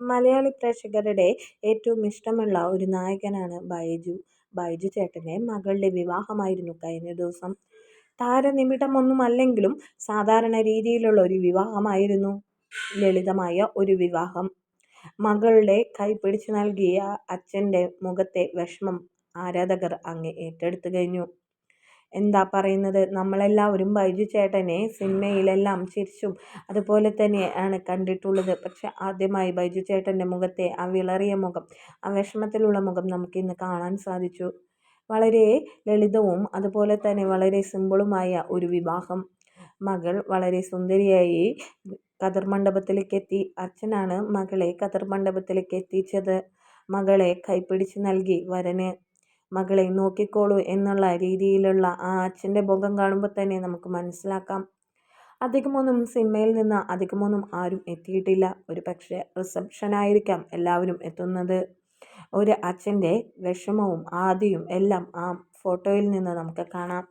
മലയാളി പ്രേക്ഷകരുടെ ഏറ്റവും ഇഷ്ടമുള്ള ഒരു നായകനാണ് ബൈജു. ബൈജു ചേട്ടന്റെ മകളുടെ വിവാഹമായിരുന്നു കഴിഞ്ഞ ദിവസം. താരനിമിടമൊന്നുമല്ലെങ്കിലും സാധാരണ രീതിയിലുള്ള ഒരു വിവാഹമായിരുന്നു. ലളിതമായ ഒരു വിവാഹം. മകളുടെ കൈ പിടിച്ചു നൽകിയ അച്ഛന്റെ മുഖത്തെ വിഷമം ആരാധകർ അങ്ങ് ഏറ്റെടുത്തു കഴിഞ്ഞു. എന്താ പറയുന്നത്? നമ്മളെല്ലാവരും ബൈജു ചേട്ടനെ സിനിമയിലെല്ലാം ചിരിച്ചും അതുപോലെ തന്നെ ആണ് കണ്ടിട്ടുള്ളത്. പക്ഷെ ആദ്യമായി ബൈജു ചേട്ടന്റെ മുഖത്തെ ആ വിളറിയ മുഖം ആ വിഷമത്തിലുള്ള മുഖം നമുക്കിന്ന് കാണാൻ സാധിച്ചു. വളരെ ലളിതവും അതുപോലെ തന്നെ വളരെ സിമ്പിളുമായ ഒരു വിവാഹം. മകൾ വളരെ സുന്ദരിയായി കതിർ മണ്ഡപത്തിലേക്ക് എത്തി അച്ഛനാണ് മകളെ കതിർ മണ്ഡപത്തിലേക്ക് എത്തിച്ചത്. മകളെ കൈപ്പിടിച്ച് നൽകി വരന്. മകളെ നോക്കിക്കോളൂ എന്നുള്ള രീതിയിലുള്ള ആ അച്ഛന്റെ മുഖം കാണുമ്പോൾ തന്നെ നമുക്ക് മനസ്സിലാക്കാം. അധികമൊന്നും സിനിമയിൽ നിന്ന് അധികമൊന്നും ആരും എത്തിയിട്ടില്ല. ഒരു പക്ഷേ റിസപ്ഷനായിരിക്കാം എല്ലാവരും എത്തുന്നത്. ഒരു അച്ഛന്റെ വിഷമവും ആദിയും എല്ലാം ആ ഫോട്ടോയിൽ നിന്ന് നമുക്ക് കാണാം.